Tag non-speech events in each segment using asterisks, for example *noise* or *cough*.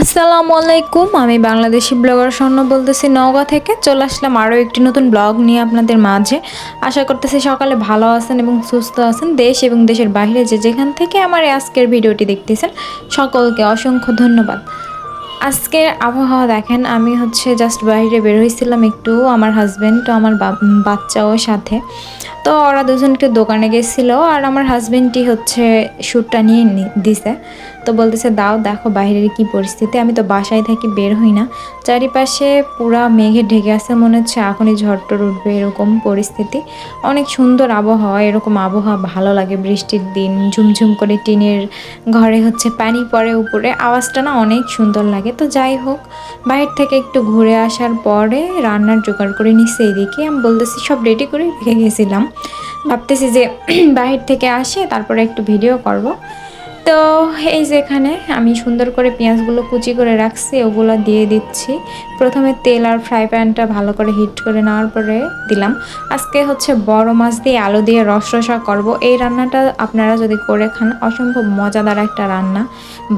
আসসালামু আলাইকুম আমি বাংলাদেশি ব্লগার স্বর্ণ বলতেছি নওগাঁ থেকে। চলে আসলাম আরও একটি নতুন ব্লগ নিয়ে আপনাদের মাঝে। আশা করতেছি সকালে ভালো আছেন এবং সুস্থ আছেন। দেশ এবং দেশের বাইরে যে যেখান থেকে আমার আজকের ভিডিওটি দেখতেছেন, সকলকে অসংখ্য ধন্যবাদ। আজকের আবহাওয়া দেখেন, আমি হচ্ছে জাস্ট বাইরে বের হয়েছিলাম একটু আমার হাজব্যান্ড তো আমার বাচ্চাও সাথে। তো ওরা দুজন একটু দোকানে গেছিল আর আমার হাজব্যান্ডটি হচ্ছে শ্যুটটা নিয়ে দিছে। তো বলতেছে, দাও, দেখো বাইরের কি পরিস্থিতি। আমি তো বাসায় থাকি, বের হই না। চারিপাশে পুরা মেঘে ঢেকে আছে, মনে হচ্ছে এখনই ঝড়টর উঠবে এরকম পরিস্থিতি। অনেক সুন্দর আবহাওয়া, এরকম আবহাওয়া ভালো লাগে বৃষ্টির দিন, ঝুমঝুম করে টিনের ঘরে হচ্ছে পানি পড়ে উপরে। আওয়াজটা না অনেক সুন্দর লাগে। তো যাই হোক, বাইরে থেকে একটু ঘুরে আসার পরে রান্নার জোগাড় করে নিচ্ছে এদিকে। আমি বলতেছি, সব রেডি করে রেখে গেছিলাম। ভাবতেছি যে *clears throat* বাহির থেকে আসে, তারপরে একটু ভিডিও করব। তো এই যে এখানে আমি সুন্দর করে পেঁয়াজগুলো কুচি করে রাখছি, ওগুলো দিয়ে দিচ্ছি। প্রথমে তেল আর ফ্রাই প্যানটা ভালো করে হিট করে নেওয়ার পরে দিলাম। আজকে হচ্ছে বড় মাছ দিয়ে আলু দিয়ে রস রসা করব। এই রান্নাটা আপনারা যদি করে খান, অসম্ভব মজাদার একটা রান্না।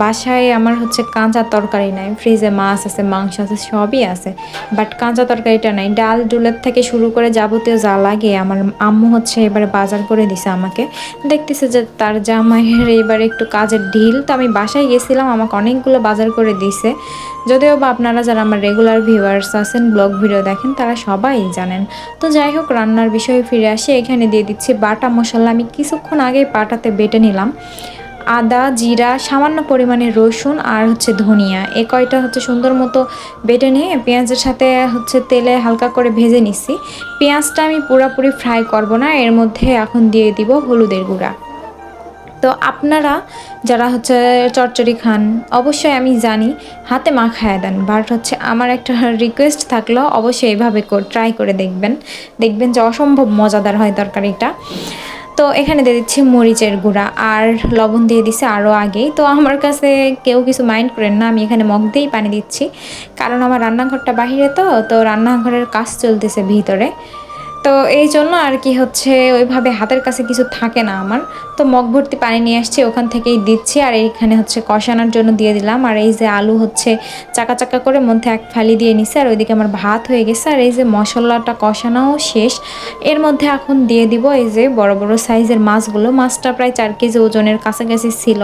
বাসায় আমার হচ্ছে কাঁচা তরকারি নাই, ফ্রিজে মাছ আছে, মাংস আছে, সবই আছে। বাট কাঁচা তরকারিটা নাই, ডাল ডুলের থেকে শুরু করে যাবতীয় যা লাগে আমার আম্মু হচ্ছে এবারে বাজার করে দিছে আমাকে। দেখতেছে যে তার জামাইয়ের এবারে একটু কাজের ঢিল তো আমি বাসায় গেছিলাম, আমাকে অনেকগুলো বাজার করে দিছে। যদিও বা আপনারা যারা আমার রেগুলার ভিউয়ার্স আছেন ব্লগ ভিডিও দেখেন, তারা সবাই জানেন। তো যাই হোক, রান্নার বিষয়ে ফিরে আসি। এখানে দিয়ে দিচ্ছি বাটা মশলা। আমি কিছুক্ষণ আগেই পাটাতে বেটে নিলাম। আদা, জিরা, সামান্য পরিমাণে রসুন আর হচ্ছে ধনিয়া। এ কয়টা হচ্ছে সুন্দর মতো বেটে নিয়ে পেঁয়াজের সাথে হচ্ছে তেলে হালকা করে ভেজে নিচ্ছি পেঁয়াজটা আমি পুরোপুরি ফ্রাই করব না, এর মধ্যে এখন দিয়ে দিব হলুদের গুঁড়া। তো আপনারা যারা হচ্ছে চচ্চড়ি খান, অবশ্যই আমি জানি, হাতে মাখায় দেন। বাট হচ্ছে আমার একটা রিকোয়েস্ট থাকল, অবশ্যই এইভাবে ট্রাই করে দেখবেন। দেখবেন যে অসম্ভব মজাদার হয় তরকারিটা। তো এখানে দিয়ে দিচ্ছি মরিচের গুঁড়া আর লবণ দিয়ে দিচ্ছি আরও আগেই। তো আমার কাছে কেউ কিছু মাইন্ড করেন না, আমি এখানে মগ দিয়েই পানি দিচ্ছি। কারণ আমার রান্নাঘরটা বাহিরে তো তো রান্নাঘরের কাজ চলতেছে ভিতরে। তো এই জন্য আর কি হচ্ছে, ওইভাবে হাতের কাছে কিছু থাকে না আমার। তো মগ ভর্তি পানি নিয়ে আসছি, ওখান থেকেই দিচ্ছি, আর এইখানে হচ্ছে কষানোর জন্য দিয়ে দিলাম। আর এই যে আলু হচ্ছে চাকা চাকা করে মধ্যে এক ফালি দিয়ে নিছে, আর ওইদিকে আমার ভাত হয়ে গেছে। আর এই যে মশলাটা কষানোও শেষ। এর মধ্যে এখন দিয়ে দিব এই যে বড় বড় সাইজের মাছগুলো। মাছটা প্রায় চার কেজি ওজনের কাছাকাছি ছিল।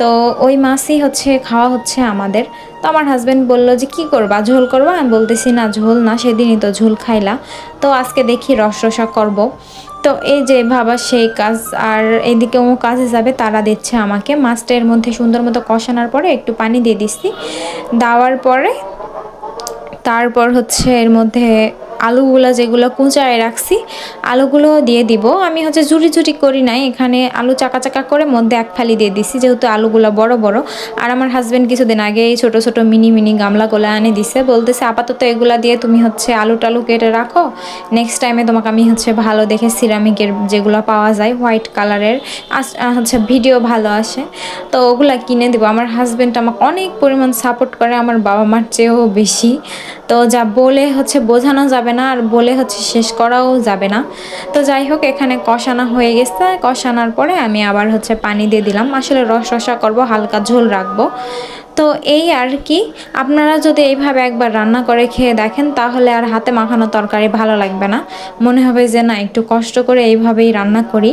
তো ওই মাছই হচ্ছে, খাওয়া হচ্ছে আমাদের। তো আমার হাজব্যান্ড বলল যে, কি করবা? ঝোল করবা? আমি বলতেছি, না, ঝোল না, সেদিনই তো ঝোল খাইলা। তো আজকে দেখি রস রসা করব। তো এই যে ভাবা সেই কাজ, আর এইদিকে ও কাজে যাবে, তারা দিচ্ছে আমাকে। মাছটা এর মধ্যে সুন্দর মতো কষানোর পরে একটু পানি দিয়ে দিচ্ছি দেওয়ার পরে, তারপর হচ্ছে এর মধ্যে আলুগুলো যেগুলো কুচায় রাখছি, আলুগুলো দিয়ে দিব। আমি হচ্ছে জুড়ি জুড়ি করি নাই, এখানে আলু চাকা চাকা করে মধ্যে এক ফালি দিয়ে দিছি, যেহেতু আলুগুলো বড় বড়। আর আমার হাজব্যান্ড কিছুদিন আগে এই ছোটো ছোটো মিনি মিনি গামলাগুলো এনে দিছে, বলতেছে, আপাতত এগুলা দিয়ে তুমি হচ্ছে আলু টালু কেটে রাখো। নেক্সট টাইমে তোমাকে আমি হচ্ছে ভালো দেখে সিরামিকের যেগুলো পাওয়া যায় হোয়াইট কালারের হচ্ছে ভিডিও ভালো আসে। তো ওগুলা কিনে দেবো। আমার হাজব্যান্ড আমাকে অনেক পরিমাণ সাপোর্ট করে, আমার বাবা মার চেয়েও বেশি। তো যা বলে হচ্ছে বোঝানো যাবে না, আর বলে হচ্ছে শেষ করাও যাবে না। তো যাই হোক, এখানে কষানো হয়ে গেছে। কষানোর পরে আমি আবার হচ্ছে পানি দিয়ে দিলাম। আসলে রস রসা করব, হালকা ঝোল রাখব। তো এই আর কি। আপনারা যদি এইভাবে একবার রান্না করে খেয়ে দেখেন, তাহলে আর হাতে মাখানো তরকারি ভালো লাগবে না। মনে হবে যে না, একটু কষ্ট করে এইভাবেই রান্না করি।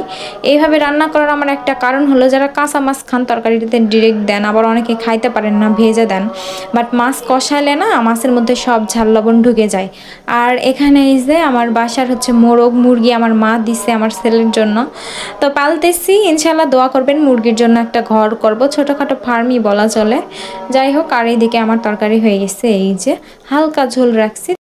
এইভাবে রান্না করার আমার একটা কারণ হলো, যারা কাঁচা মাছ খান তরকারিতে ডিরেক্ট দেন, আবার অনেকে খাইতে পারেন না, ভেজে দেন। বাট মাছ কষালে না, মাছের মধ্যে সব ঝাল লবণ ঢুকে যায়। আর এখানে এই যে আমার বাসার হচ্ছে মোরগ মুরগি আমার মা দিছে আমার ছেলের জন্য। তো পালতেছি ইনশাল্লাহ দোয়া করবেন, মুরগির জন্য একটা ঘর করব। ছোটোখাটো ফার্মই বলা চলে। যাই হোক আর এইদিকে আমার তরকারি হয়ে গেছে এই যে হালকা ঝোল রাখছি।